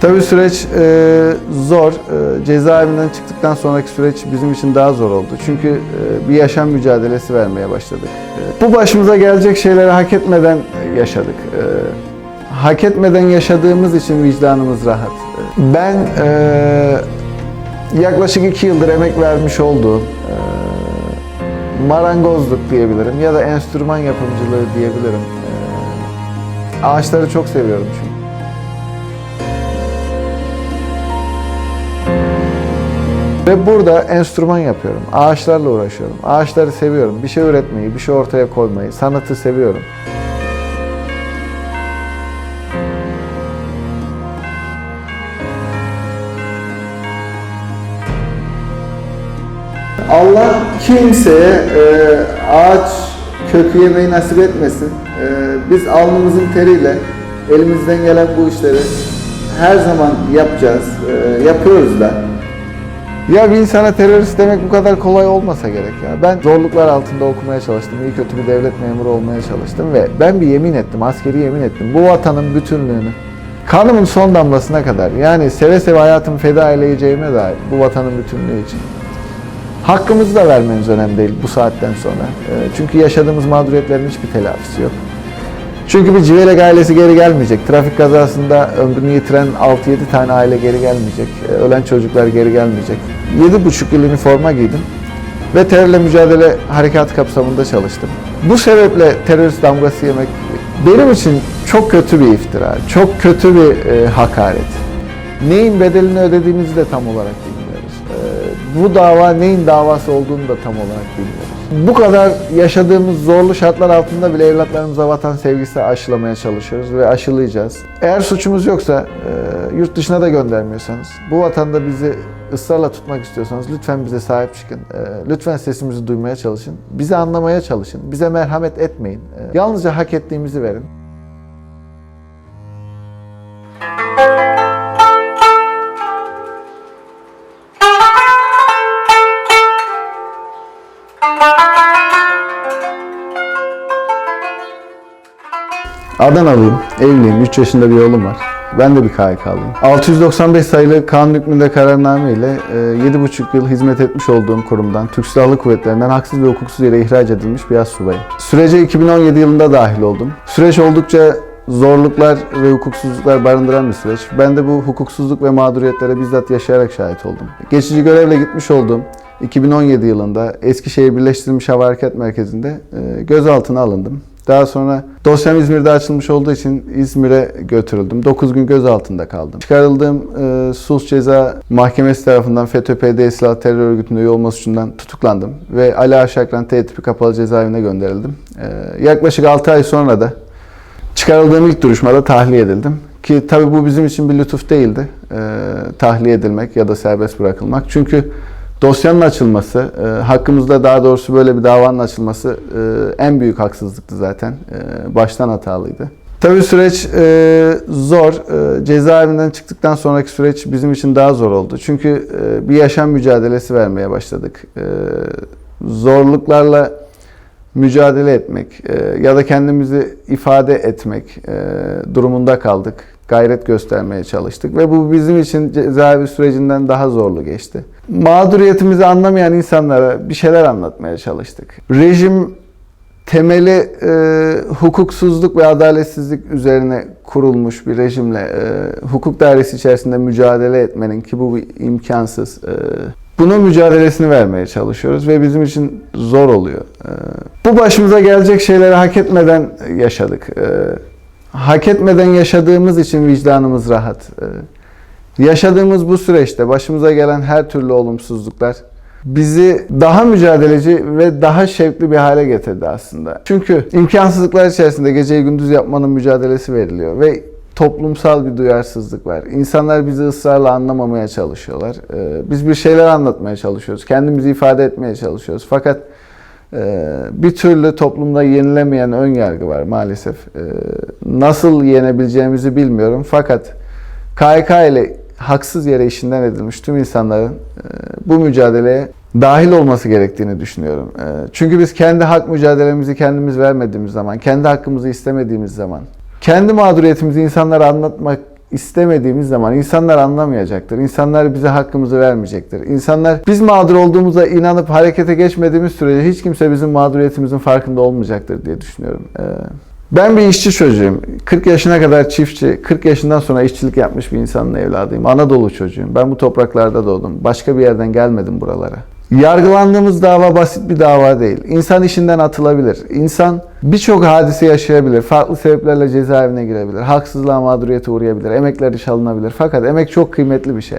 Tabii süreç e, zor. E, cezaevinden çıktıktan sonraki süreç bizim için daha zor oldu. Çünkü e, bir yaşam mücadelesi vermeye başladık. E, bu başımıza gelecek şeyleri hak etmeden yaşadık. E, hak etmeden yaşadığımız için vicdanımız rahat. E, Ben e, yaklaşık iki yıldır emek vermiş olduğum e, marangozluk diyebilirim ya da enstrüman yapımcılığı diyebilirim. E, ağaçları çok seviyorum çünkü. Ve burada enstrüman yapıyorum. Ağaçlarla uğraşıyorum. Ağaçları seviyorum. Bir şey üretmeyi, bir şey ortaya koymayı, sanatı seviyorum. Allah kimseye e, ağaç kökü yemeyi nasip etmesin. E, biz alnımızın teriyle elimizden gelen bu işleri her zaman yapacağız. E, yapıyoruz da. Ya bir insana terörist demek bu kadar kolay olmasa gerek ya. Ben zorluklar altında okumaya çalıştım. İyi kötü bir devlet memuru olmaya çalıştım ve ben bir yemin ettim, askeri yemin ettim. Bu vatanın bütünlüğünü, kanımın son damlasına kadar yani seve seve hayatımı feda edeceğime dair bu vatanın bütünlüğü için. Hakkımızı da vermeniz önemli değil bu saatten sonra. Ee, Çünkü yaşadığımız mağduriyetlerin hiçbir telafisi yok. Çünkü bir Civelek ailesi geri gelmeyecek. Trafik kazasında ömrünü yitiren 6-7 tane aile geri gelmeyecek. Ee, Ölen çocuklar geri gelmeyecek. 7,5 yıl üniforma giydim ve terörle mücadele harekatı kapsamında çalıştım. Bu sebeple terörist damgası yemek benim için çok kötü bir iftira, çok kötü bir e, hakaret. Neyin bedelini ödediğimizi de tam olarak bilmiyoruz. Bu dava neyin davası olduğunu da tam olarak bilmiyoruz. Bu kadar yaşadığımız zorlu şartlar altında bile evlatlarımıza vatan sevgisi aşılamaya çalışıyoruz ve aşılayacağız. Eğer suçumuz yoksa, e, yurt dışına da göndermiyorsanız, bu vatanda bizi ısrarla tutmak istiyorsanız lütfen bize sahip çıkın. E, lütfen sesimizi duymaya çalışın. Bizi anlamaya çalışın. Bize merhamet etmeyin. E, yalnızca hak ettiğimizi verin. Adanalıyım, evliyim, 3 yaşında bir oğlum var. Ben de bir KHK'lıyım. 695 sayılı kanun hükmünde kararname ile e, 7,5 yıl hizmet etmiş olduğum kurumdan, Türk Silahlı Kuvvetleri'nden haksız ve hukuksuz yere ihraç edilmiş bir subayım. Sürece 2017 yılında dahil oldum. Süreç oldukça zorluklar ve hukuksuzluklar barındıran bir süreç. Ben de bu hukuksuzluk ve mağduriyetlere bizzat yaşayarak şahit oldum. Geçici görevle gitmiş olduğum 2017 yılında Eskişehir Birleştirilmiş Hava Harekat Merkezi'nde e, gözaltına alındım. Daha sonra dosyam İzmir'de açılmış olduğu için İzmir'e götürüldüm. 9 gün gözaltında kaldım. Çıkarıldığım e, sulh ceza mahkemesi tarafından FETÖ-PD silahlı terör örgütünde üye olma suçundan tutuklandım. Ve Ali Aşakran T kapalı cezaevine gönderildim. E, yaklaşık 6 ay sonra da çıkarıldığım ilk duruşmada tahliye edildim. Ki tabii bu bizim için bir lütuf değildi. E, tahliye edilmek ya da serbest bırakılmak. Çünkü dosyanın açılması, e, hakkımızda daha doğrusu böyle bir davanın açılması e, en büyük haksızlıktı zaten. E, baştan hatalıydı. Tabii süreç e, zor. E, cezaevinden çıktıktan sonraki süreç bizim için daha zor oldu. Çünkü e, bir yaşam mücadelesi vermeye başladık. E, zorluklarla mücadele etmek e, ya da kendimizi ifade etmek e, durumunda kaldık. Gayret göstermeye çalıştık ve bu bizim için cezaevi sürecinden daha zorlu geçti. Mağduriyetimizi anlamayan insanlara bir şeyler anlatmaya çalıştık. Rejim temeli e, hukuksuzluk ve adaletsizlik üzerine kurulmuş bir rejimle e, hukuk dairesi içerisinde mücadele etmenin ki bu imkansız. E, bunun mücadelesini vermeye çalışıyoruz ve bizim için zor oluyor. E, bu başımıza gelecek şeyleri hak etmeden yaşadık. E, hak etmeden yaşadığımız için vicdanımız rahat. E, yaşadığımız bu süreçte başımıza gelen her türlü olumsuzluklar bizi daha mücadeleci ve daha şevkli bir hale getirdi aslında. Çünkü imkansızlıklar içerisinde geceyi gündüz yapmanın mücadelesi veriliyor ve toplumsal bir duyarsızlık var. İnsanlar bizi ısrarla anlamamaya çalışıyorlar. Ee, Biz bir şeyler anlatmaya çalışıyoruz. Kendimizi ifade etmeye çalışıyoruz. Fakat bir türlü toplumda yenilemeyen ön yargı var maalesef. Ee, Nasıl yenebileceğimizi bilmiyorum. Fakat KHK ile haksız yere işinden edilmiş tüm insanların e, bu mücadeleye dahil olması gerektiğini düşünüyorum. E, Çünkü biz kendi hak mücadelemizi kendimiz vermediğimiz zaman, kendi hakkımızı istemediğimiz zaman, kendi mağduriyetimizi insanlara anlatmak istemediğimiz zaman insanlar anlamayacaktır. İnsanlar bize hakkımızı vermeyecektir. İnsanlar biz mağdur olduğumuza inanıp harekete geçmediğimiz sürece hiç kimse bizim mağduriyetimizin farkında olmayacaktır diye düşünüyorum. Ee, ben bir işçi çocuğuyum. 40 yaşına kadar çiftçi, 40 yaşından sonra işçilik yapmış bir insanın evladıyım. Anadolu çocuğuyum. Ben bu topraklarda doğdum. Başka bir yerden gelmedim buralara. Yargılandığımız dava basit bir dava değil. İnsan işinden atılabilir. İnsan birçok hadise yaşayabilir. Farklı sebeplerle cezaevine girebilir. Haksızlığa mağduriyete uğrayabilir. Emekler iş alınabilir. Fakat emek çok kıymetli bir şey.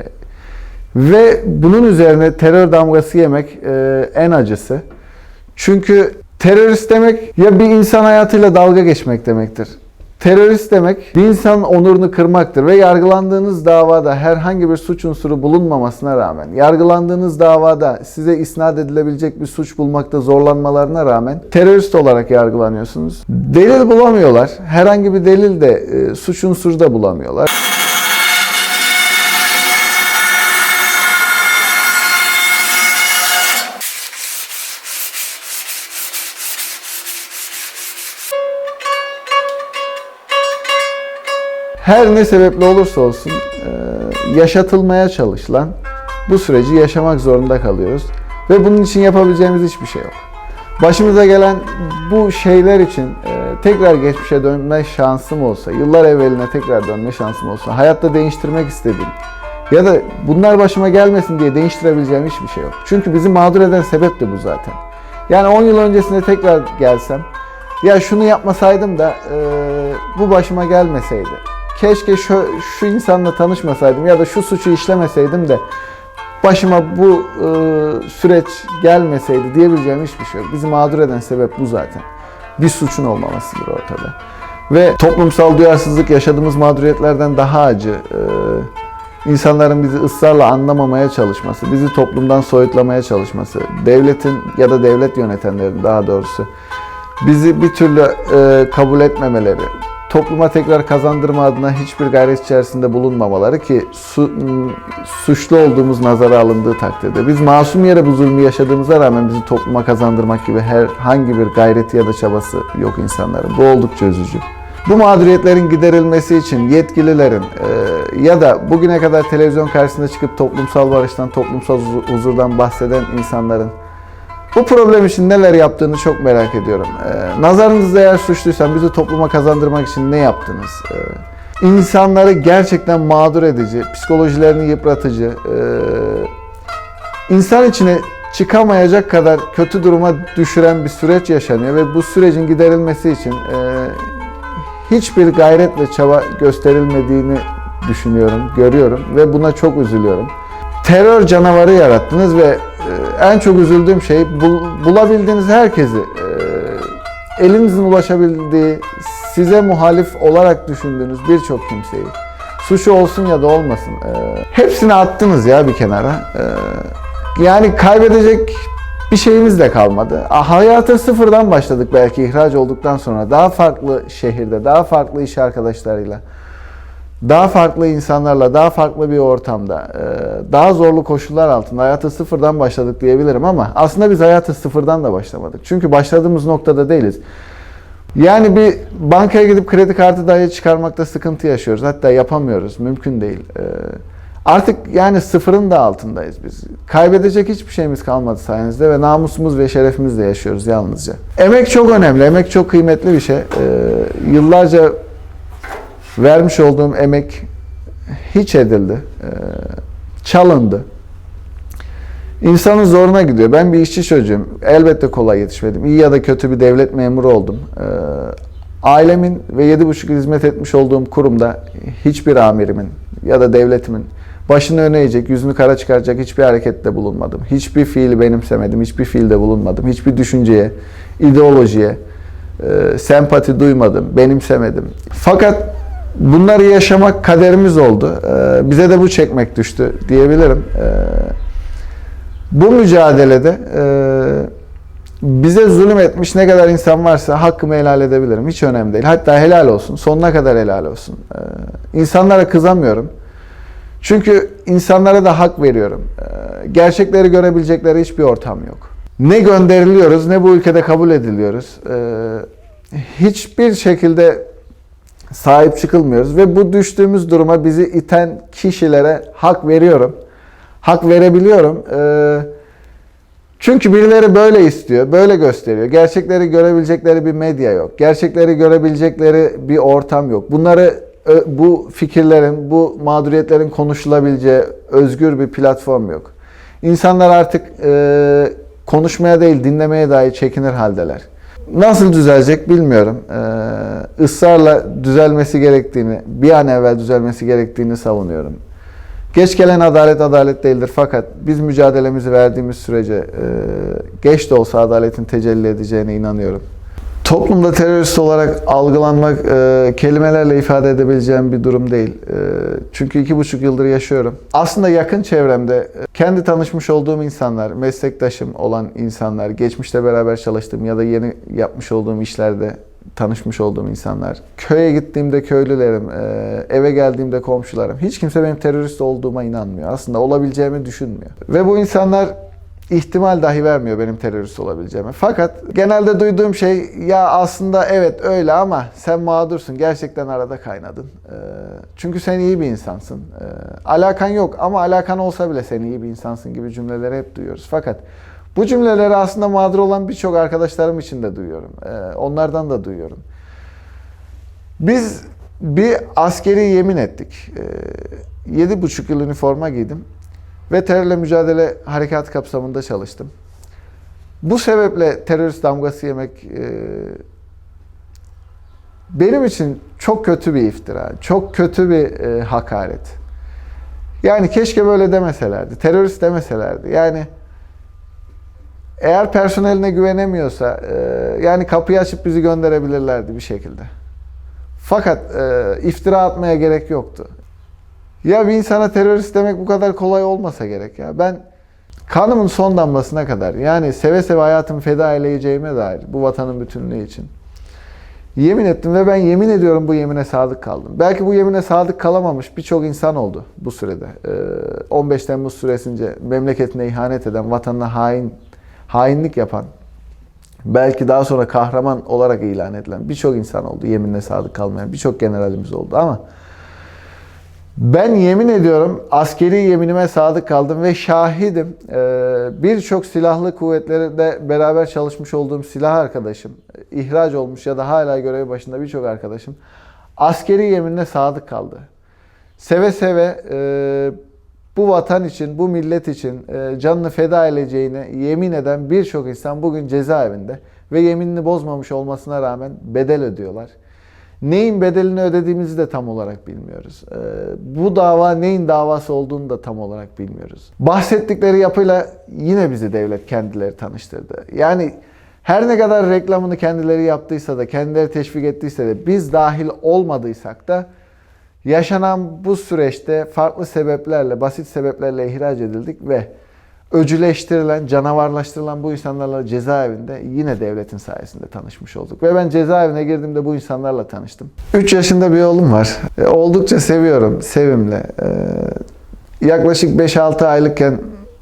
Ve bunun üzerine terör damgası yemek e, en acısı. Çünkü terörist demek ya bir insan hayatıyla dalga geçmek demektir. Terörist demek bir insanın onurunu kırmaktır ve yargılandığınız davada herhangi bir suç unsuru bulunmamasına rağmen, yargılandığınız davada size isnat edilebilecek bir suç bulmakta zorlanmalarına rağmen terörist olarak yargılanıyorsunuz. Delil bulamıyorlar. Herhangi bir delil de e, suç unsuru da bulamıyorlar. Her ne sebeple olursa olsun e, yaşatılmaya çalışılan bu süreci yaşamak zorunda kalıyoruz. Ve bunun için yapabileceğimiz hiçbir şey yok. Başımıza gelen bu şeyler için e, tekrar geçmişe dönme şansım olsa, yıllar evveline tekrar dönme şansım olsa, hayatta değiştirmek istediğim ya da bunlar başıma gelmesin diye değiştirebileceğim hiçbir şey yok. Çünkü bizi mağdur eden sebep de bu zaten. Yani 10 yıl öncesine tekrar gelsem, ya şunu yapmasaydım da e, bu başıma gelmeseydi keşke şu, şu insanla tanışmasaydım ya da şu suçu işlemeseydim de başıma bu e, süreç gelmeseydi diyebileceğim hiçbir şey yok. Bizi mağdur eden sebep bu zaten. Bir suçun olmamasıdır ortada. Ve toplumsal duyarsızlık yaşadığımız mağduriyetlerden daha acı. E, insanların bizi ısrarla anlamamaya çalışması, bizi toplumdan soyutlamaya çalışması, devletin ya da devlet yönetenlerin daha doğrusu bizi bir türlü e, kabul etmemeleri, topluma tekrar kazandırma adına hiçbir gayret içerisinde bulunmamaları ki su, suçlu olduğumuz nazara alındığı takdirde. Biz masum yere bu zulmü yaşadığımıza rağmen bizi topluma kazandırmak gibi herhangi bir gayreti ya da çabası yok insanların. Bu oldukça üzücü. Bu mağduriyetlerin giderilmesi için yetkililerin e, ya da bugüne kadar televizyon karşısında çıkıp toplumsal barıştan, toplumsal huzurdan bahseden insanların bu problem için neler yaptığını çok merak ediyorum. Ee, nazarınızda eğer suçluysan bizi topluma kazandırmak için ne yaptınız? Ee, insanları gerçekten mağdur edici, psikolojilerini yıpratıcı, e, insan içine çıkamayacak kadar kötü duruma düşüren bir süreç yaşanıyor ve bu sürecin giderilmesi için e, hiçbir gayret ve çaba gösterilmediğini düşünüyorum, görüyorum ve buna çok üzülüyorum. Terör canavarı yarattınız ve en çok üzüldüğüm şey bul- bulabildiğiniz herkesi, e, elinizin ulaşabildiği, size muhalif olarak düşündüğünüz birçok kimseyi, suçu olsun ya da olmasın, e, hepsini attınız ya bir kenara. Yani kaybedecek bir şeyimiz de kalmadı. Hayata sıfırdan başladık belki ihraç olduktan sonra. Daha farklı şehirde, daha farklı iş arkadaşlarıyla daha farklı insanlarla, daha farklı bir ortamda, e, daha zorlu koşullar altında hayata sıfırdan başladık diyebilirim ama aslında biz hayata sıfırdan da başlamadık. Çünkü başladığımız noktada değiliz. Yani bir bankaya gidip kredi kartı dahi çıkarmakta sıkıntı yaşıyoruz. Hatta yapamıyoruz. Mümkün değil. E, artık yani sıfırın da altındayız biz. Kaybedecek hiçbir şeyimiz kalmadı sayenizde ve namusumuz ve şerefimizle yaşıyoruz yalnızca. Emek çok önemli. Emek çok kıymetli bir şey. E, yıllarca vermiş olduğum emek hiç edildi. Ee, çalındı. İnsanın zoruna gidiyor. Ben bir işçi çocuğum. Elbette kolay yetişmedim. İyi ya da kötü bir devlet memuru oldum. Ee, ailemin ve yedi buçuk hizmet etmiş olduğum kurumda hiçbir amirimin ya da devletimin başını öne eğecek, yüzünü kara çıkaracak hiçbir harekette bulunmadım. Hiçbir fiili benimsemedim, hiçbir fiilde bulunmadım. Hiçbir düşünceye, ideolojiye e, sempati duymadım, benimsemedim. Fakat bunları yaşamak kaderimiz oldu. Ee, bize de bu çekmek düştü diyebilirim. Ee, bu mücadelede e, bize zulüm etmiş ne kadar insan varsa hakkımı helal edebilirim. Hiç önemli değil. Hatta helal olsun. Sonuna kadar helal olsun. Ee, insanlara kızamıyorum. Çünkü insanlara da hak veriyorum. Gerçekleri görebilecekleri hiçbir ortam yok. Ne gönderiliyoruz ne bu ülkede kabul ediliyoruz. Hiçbir şekilde sahip çıkılmıyoruz ve bu düştüğümüz duruma bizi iten kişilere hak veriyorum. Hak verebiliyorum. Ee, çünkü birileri böyle istiyor, böyle gösteriyor. Gerçekleri görebilecekleri bir medya yok. Gerçekleri görebilecekleri bir ortam yok. Bunları ö- bu fikirlerin, bu mağduriyetlerin konuşulabileceği özgür bir platform yok. İnsanlar artık e, konuşmaya değil, dinlemeye dahi çekinir haldeler. Nasıl düzelecek bilmiyorum. Ee, ısrarla düzelmesi gerektiğini, bir an evvel düzelmesi gerektiğini savunuyorum. Geç gelen adalet adalet değildir fakat biz mücadelemizi verdiğimiz sürece e, geç de olsa adaletin tecelli edeceğine inanıyorum. Toplumda terörist olarak algılanmak e, kelimelerle ifade edebileceğim bir durum değil. E, çünkü iki buçuk yıldır yaşıyorum. Aslında yakın çevremde e, kendi tanışmış olduğum insanlar, meslektaşım olan insanlar, geçmişte beraber çalıştığım ya da yeni yapmış olduğum işlerde tanışmış olduğum insanlar, köye gittiğimde köylülerim, e, eve geldiğimde komşularım, hiç kimse benim terörist olduğuma inanmıyor. Aslında olabileceğimi düşünmüyor. Ve bu insanlar ihtimal dahi vermiyor benim terörist olabileceğimi. Fakat genelde duyduğum şey ya aslında evet öyle ama sen mağdursun. Gerçekten arada kaynadın. Ee, çünkü sen iyi bir insansın. Ee, alakan yok ama alakan olsa bile sen iyi bir insansın gibi cümleleri hep duyuyoruz. Fakat bu cümleleri aslında mağdur olan birçok arkadaşlarım için de duyuyorum. Ee, onlardan da duyuyorum. Biz bir askeri yemin ettik. Yedi buçuk yıl üniforma giydim ve terörle mücadele harekat kapsamında çalıştım. Bu sebeple terörist damgası yemek e, benim için çok kötü bir iftira, çok kötü bir e, hakaret. Yani keşke böyle demeselerdi, terörist demeselerdi. Yani eğer personeline güvenemiyorsa, e, yani kapıyı açıp bizi gönderebilirlerdi bir şekilde. Fakat e, iftira atmaya gerek yoktu. Ya bir insana terörist demek bu kadar kolay olmasa gerek ya. Ben kanımın son damlasına kadar yani seve seve hayatımı feda edeceğime dair bu vatanın bütünlüğü için yemin ettim ve ben yemin ediyorum bu yemine sadık kaldım. Belki bu yemine sadık kalamamış birçok insan oldu bu sürede. Ee, 15 Temmuz süresince memleketine ihanet eden, vatanına hain hainlik yapan, belki daha sonra kahraman olarak ilan edilen birçok insan oldu. Yeminine sadık kalmayan birçok generalimiz oldu ama ben yemin ediyorum askeri yeminime sadık kaldım ve şahidim. Ee, Birçok silahlı kuvvetlerinde beraber çalışmış olduğum silah arkadaşım, ihraç olmuş ya da hala görev başında birçok arkadaşım askeri yeminine sadık kaldı. Seve seve e, bu vatan için, bu millet için e, canını feda edeceğine yemin eden birçok insan bugün cezaevinde ve yeminini bozmamış olmasına rağmen bedel ödüyorlar. Neyin bedelini ödediğimizi de tam olarak bilmiyoruz. Ee, bu dava neyin davası olduğunu da tam olarak bilmiyoruz. Bahsettikleri yapıyla yine bizi devlet kendileri tanıştırdı. Yani her ne kadar reklamını kendileri yaptıysa da, kendileri teşvik ettiyse de biz dahil olmadıysak da yaşanan bu süreçte farklı sebeplerle, basit sebeplerle ihraç edildik ve öcüleştirilen, canavarlaştırılan bu insanlarla cezaevinde yine devletin sayesinde tanışmış olduk. Ve ben cezaevine girdiğimde bu insanlarla tanıştım. 3 yaşında bir oğlum var. E, oldukça seviyorum, sevimli. E, yaklaşık 5-6 aylıkken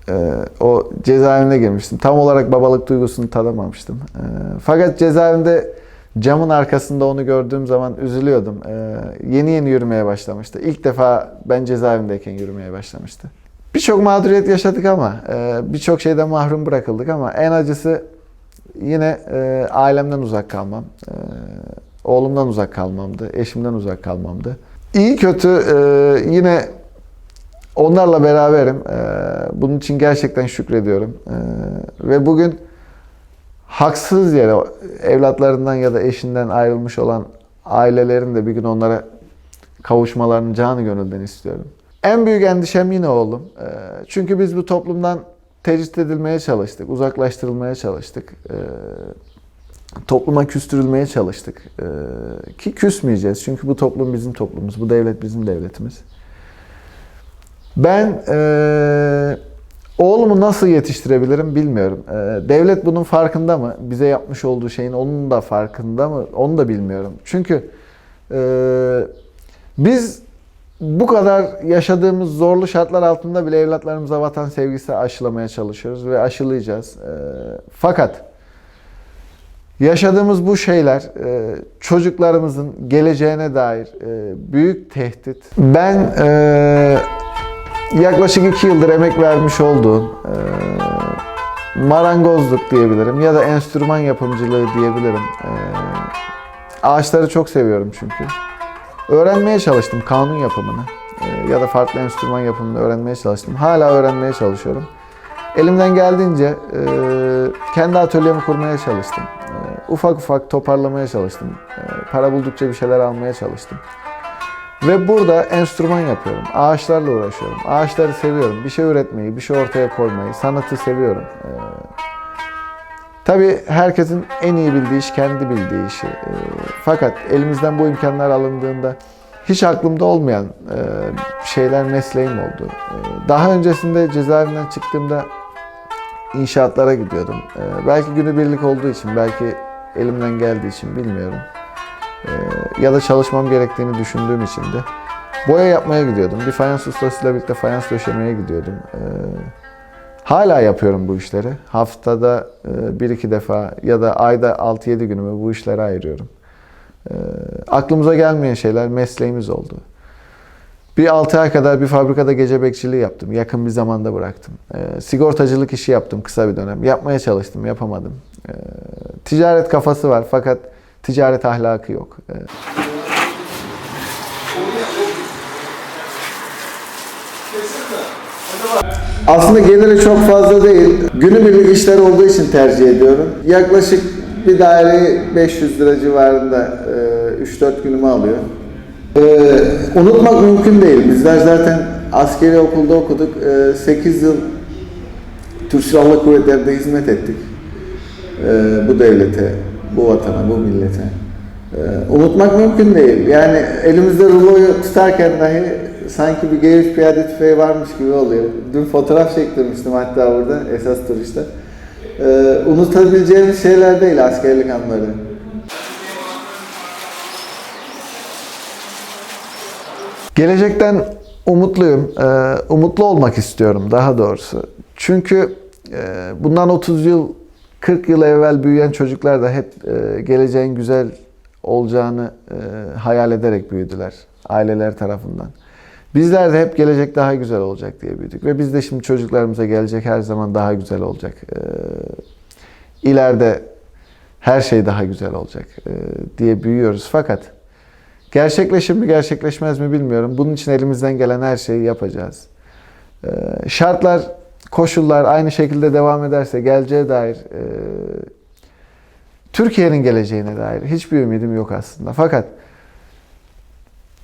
e, o cezaevine girmiştim. Tam olarak babalık duygusunu tadamamıştım. E, fakat cezaevinde camın arkasında onu gördüğüm zaman üzülüyordum. E, yeni yeni yürümeye başlamıştı. İlk defa ben cezaevindeyken yürümeye başlamıştı. Birçok mağduriyet yaşadık ama e, birçok şeyden mahrum bırakıldık ama en acısı yine e, ailemden uzak kalmam. E, oğlumdan uzak kalmamdı, eşimden uzak kalmamdı. İyi kötü yine onlarla beraberim. Bunun için gerçekten şükrediyorum. Ve bugün haksız yere evlatlarından ya da eşinden ayrılmış olan ailelerin de bir gün onlara kavuşmalarını canı gönülden istiyorum. En büyük endişem yine oğlum. Ee, Çünkü biz bu toplumdan tecrit edilmeye çalıştık, uzaklaştırılmaya çalıştık. Ee, Topluma küstürülmeye çalıştık. Ee, Ki küsmeyeceğiz çünkü bu toplum bizim toplumumuz, bu devlet bizim devletimiz. Ben oğlumu nasıl yetiştirebilirim bilmiyorum. Devlet bunun farkında mı? Bize yapmış olduğu şeyin onun da farkında mı? Onu da bilmiyorum. Çünkü biz bu kadar yaşadığımız zorlu şartlar altında bile evlatlarımıza vatan sevgisi aşılamaya çalışıyoruz ve aşılayacağız. Eee, fakat Yaşadığımız bu şeyler e, çocuklarımızın geleceğine dair e, büyük tehdit. Ben e, yaklaşık iki yıldır emek vermiş olduğum e, marangozluk diyebilirim ya da enstrüman yapımcılığı diyebilirim. Ağaçları çok seviyorum çünkü. Öğrenmeye çalıştım kanun yapımını e, ya da farklı enstrüman yapımını öğrenmeye çalıştım. Hala öğrenmeye çalışıyorum. Elimden geldiğince e, kendi atölyemi kurmaya çalıştım. E, ufak ufak toparlamaya çalıştım. Para buldukça bir şeyler almaya çalıştım. Ve burada enstrüman yapıyorum. Ağaçlarla uğraşıyorum. Ağaçları seviyorum. Bir şey üretmeyi, bir şey ortaya koymayı, sanatı seviyorum. Tabii herkesin en iyi bildiği iş kendi bildiği işi. E, fakat elimizden bu imkanlar alındığında hiç aklımda olmayan e, şeyler mesleğim oldu. E, daha öncesinde cezaevinden çıktığımda inşaatlara gidiyordum. Ee, belki günübirlik olduğu için, belki elimden geldiği için bilmiyorum. Ee, ya da çalışmam gerektiğini düşündüğüm için de boya yapmaya gidiyordum. Bir fayans ustasıyla birlikte fayans döşemeye gidiyordum. Ee, hala yapıyorum bu işleri. Haftada e, bir iki defa ya da ayda 6-7 günümü bu işlere ayırıyorum. Ee, aklımıza gelmeyen şeyler mesleğimiz oldu. Bir 6 ay kadar bir fabrikada gece bekçiliği yaptım. Yakın bir zamanda bıraktım. Ee, sigortacılık işi yaptım kısa bir dönem. Yapmaya çalıştım, yapamadım. Ticaret kafası var fakat ticaret ahlakı yok. Ee, Aslında geliri çok fazla değil. Günübirlik işler olduğu için tercih ediyorum. Yaklaşık bir daire 500 lira civarında e, 3-4 günümü alıyor. Ee, unutmak mümkün değil. Bizler zaten askeri okulda okuduk. Ee, 8 yıl Türk Silahlı Kuvvetleri'nde hizmet ettik. Bu devlete, bu vatana, bu millete. Unutmak mümkün değil. Yani elimizde ruloyu tutarken dahi sanki bir G3 piyade tüfeği varmış gibi oluyor. Dün fotoğraf çektirmiştim hatta burada esas turiste. Ee, unutabileceğimiz şeyler değil askerlik anları. Gelecekten umutluyum. Ee, umutlu olmak istiyorum daha doğrusu. Çünkü e, bundan 30 yıl, 40 yıl evvel büyüyen çocuklar da hep e, geleceğin güzel olacağını e, hayal ederek büyüdüler aileler tarafından. Bizler de hep gelecek daha güzel olacak diye büyüdük ve biz de şimdi çocuklarımıza gelecek her zaman daha güzel olacak. Ee, ileride her şey daha güzel olacak e, diye büyüyoruz. Fakat gerçekleşir mi gerçekleşmez mi bilmiyorum. Bunun için elimizden gelen her şeyi yapacağız. Ee, şartlar, koşullar aynı şekilde devam ederse geleceğe dair e, Türkiye'nin geleceğine dair hiçbir ümidim yok aslında. Fakat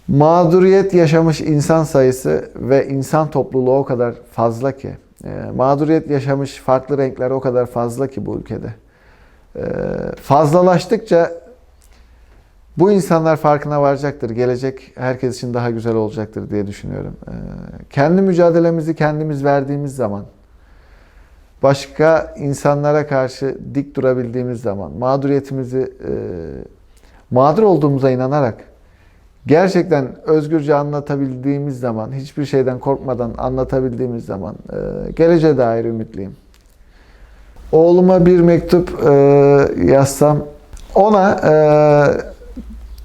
mağduriyet yaşamış insan sayısı ve insan topluluğu o kadar fazla ki, e, mağduriyet yaşamış farklı renkler o kadar fazla ki bu ülkede. E, fazlalaştıkça bu insanlar farkına varacaktır. Gelecek herkes için daha güzel olacaktır diye düşünüyorum. E, kendi mücadelemizi kendimiz verdiğimiz zaman, başka insanlara karşı dik durabildiğimiz zaman, mağduriyetimizi mağdur olduğumuza inanarak gerçekten özgürce anlatabildiğimiz zaman, hiçbir şeyden korkmadan anlatabildiğimiz zaman e, geleceğe dair ümitliyim. Oğluma bir mektup e, yazsam, ona e,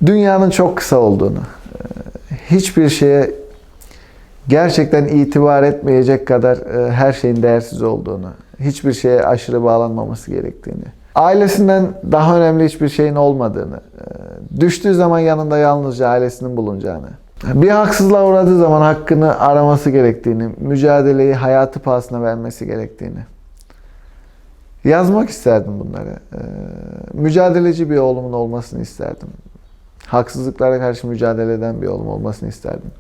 dünyanın çok kısa olduğunu, e, hiçbir şeye gerçekten itibar etmeyecek kadar e, her şeyin değersiz olduğunu, hiçbir şeye aşırı bağlanmaması gerektiğini, ailesinden daha önemli hiçbir şeyin olmadığını, e, düştüğü zaman yanında yalnızca ailesinin bulunacağını, bir haksızlığa uğradığı zaman hakkını araması gerektiğini, mücadeleyi hayatı pahasına vermesi gerektiğini yazmak isterdim bunları. E, mücadeleci bir oğlumun olmasını isterdim. Haksızlıklara karşı mücadele eden bir oğlum olmasını isterdim.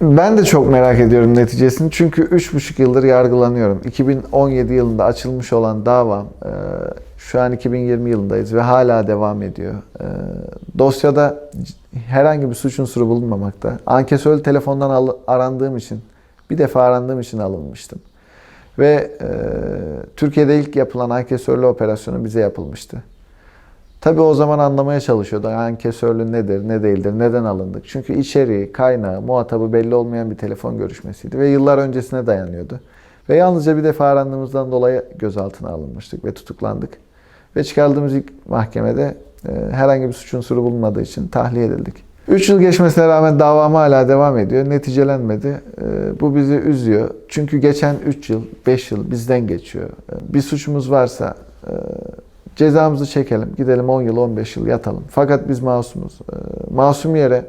Ben de çok merak ediyorum neticesini. Çünkü 3,5 yıldır yargılanıyorum. 2017 yılında açılmış olan davam e, şu an 2020 yılındayız ve hala devam ediyor. E, Dosyada herhangi bir suç unsuru bulunmamakta. Ankesörlü telefondan arandığım için, bir defa arandığım için alınmıştım. Ve e, Türkiye'de ilk yapılan ankesörlü operasyonu bize yapılmıştı. Tabii o zaman anlamaya çalışıyordu. Ankesörlü nedir, ne değildir, neden alındık? Çünkü içeriği, kaynağı, muhatabı belli olmayan bir telefon görüşmesiydi ve yıllar öncesine dayanıyordu. Ve yalnızca bir defa arandığımızdan dolayı gözaltına alınmıştık ve tutuklandık. Ve çıkardığımız ilk mahkemede e, herhangi bir suç unsuru bulunmadığı için tahliye edildik. 3 yıl geçmesine rağmen davam hala devam ediyor. Neticelenmedi. E, bu bizi üzüyor. Çünkü geçen 3 yıl, 5 yıl bizden geçiyor. E, bir suçumuz varsa e, Cezamızı çekelim, gidelim 10 yıl, 15 yıl yatalım. Fakat biz masumuz. Ee, Masum yere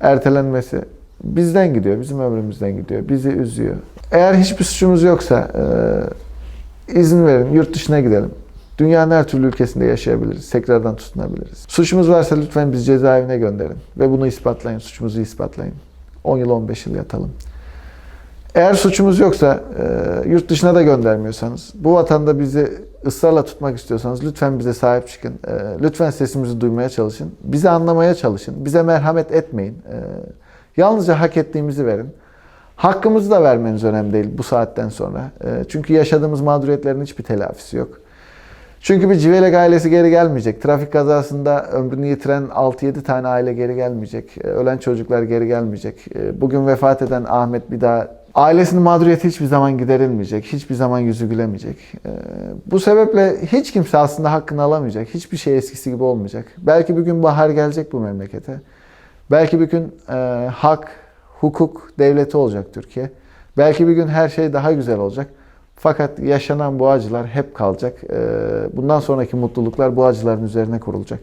ertelenmesi bizden gidiyor, bizim ömrümüzden gidiyor. Bizi üzüyor. Eğer hiçbir suçumuz yoksa e, izin verin, yurt dışına gidelim. Dünyanın her türlü ülkesinde yaşayabiliriz, tekrardan tutunabiliriz. Suçumuz varsa lütfen bizi cezaevine gönderin ve bunu ispatlayın, suçumuzu ispatlayın. 10 yıl, 15 yıl yatalım. Eğer suçumuz yoksa, e, yurt dışına da göndermiyorsanız, bu vatanda bizi ısrarla tutmak istiyorsanız lütfen bize sahip çıkın. E, lütfen sesimizi duymaya çalışın. Bizi anlamaya çalışın. Bize merhamet etmeyin. E, yalnızca hak ettiğimizi verin. Hakkımızı da vermeniz önemli değil bu saatten sonra. E, çünkü yaşadığımız mağduriyetlerin hiçbir telafisi yok. Çünkü bir Civelek ailesi geri gelmeyecek. Trafik kazasında ömrünü yitiren 6-7 tane aile geri gelmeyecek. E, Ölen çocuklar geri gelmeyecek. E, Bugün vefat eden Ahmet bir daha ailesinin mağduriyeti hiçbir zaman giderilmeyecek. Hiçbir zaman yüzü gülemeyecek. E, Bu sebeple hiç kimse aslında hakkını alamayacak. Hiçbir şey eskisi gibi olmayacak. Belki bir gün bahar gelecek bu memlekete. Belki bir gün e, hak, hukuk devleti olacak Türkiye. Belki bir gün her şey daha güzel olacak. Fakat yaşanan bu acılar hep kalacak. E, Bundan sonraki mutluluklar bu acıların üzerine kurulacak.